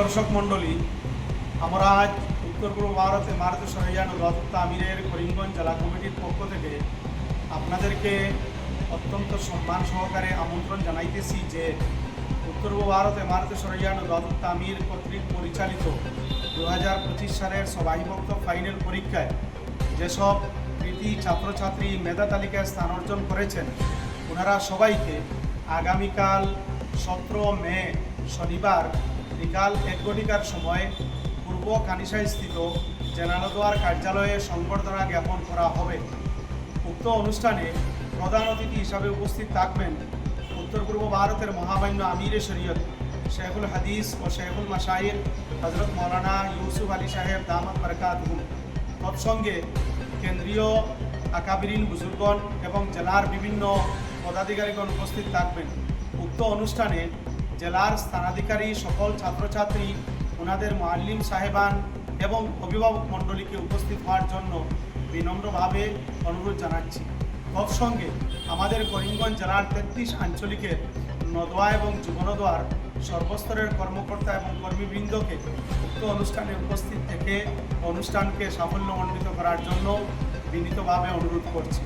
দর্শক মণ্ডলী, আমরা আজ উত্তর পূর্ব ভারতে মারুতি সরয়ান ও রথত্তা আমিরের করিমগঞ্জ জেলা কমিটির পক্ষ থেকে আপনাদেরকে অত্যন্ত সম্মান সহকারে আমন্ত্রণ জানাইতেছি যে উত্তর পূর্ব ভারতে মারুতি সরয়ান ও আমির কর্তৃক পরিচালিত দু হাজার পঁচিশ সালের সবাইভক্ত ফাইনাল পরীক্ষায় যেসব কৃতি ছাত্রছাত্রী মেধা তালিকায় স্থান অর্জন করেছেন, ওনারা সবাইকে আগামীকাল সতেরো মে শনিবার বিকাল এক ঘটিকার সময় পূর্ব কানিসায় স্থিত জেনালদোয়ার কার্যালয়ে সংবর্ধনা জ্ঞাপন করা হবে। উক্ত অনুষ্ঠানে প্রধান অতিথি হিসাবে উপস্থিত থাকবেন উত্তর পূর্ব ভারতের মহামান্য আমিরে শরীয়ত শেখুল হাদিস ও শেখুল মাসাইর হজরত মৌলানা ইউসুফ আলী সাহেব দামত বরকাত তৎসঙ্গে কেন্দ্রীয় আকাবিরিন বুজুর্গণ এবং জেলার বিভিন্ন পদাধিকারীগণ উপস্থিত থাকবেন। উক্ত অনুষ্ঠানে জেলার স্থানাধিকারী সকল ছাত্রছাত্রী, ওনাদের মোয়াল্লিম সাহেবান এবং অভিভাবক মণ্ডলীকে উপস্থিত হওয়ার জন্য বিনম্রভাবে অনুরোধ জানাচ্ছি। তৎসঙ্গে আমাদের করিমগঞ্জ জেলার তেত্রিশ আঞ্চলিকের নদোয়া এবং যুবনদোয়ার সর্বস্তরের কর্মকর্তা এবং কর্মীবৃন্দকে উক্ত অনুষ্ঠানে উপস্থিত থেকে অনুষ্ঠানকে সাফল্যমণ্ডিত করার জন্য বিনীতভাবে অনুরোধ করছি।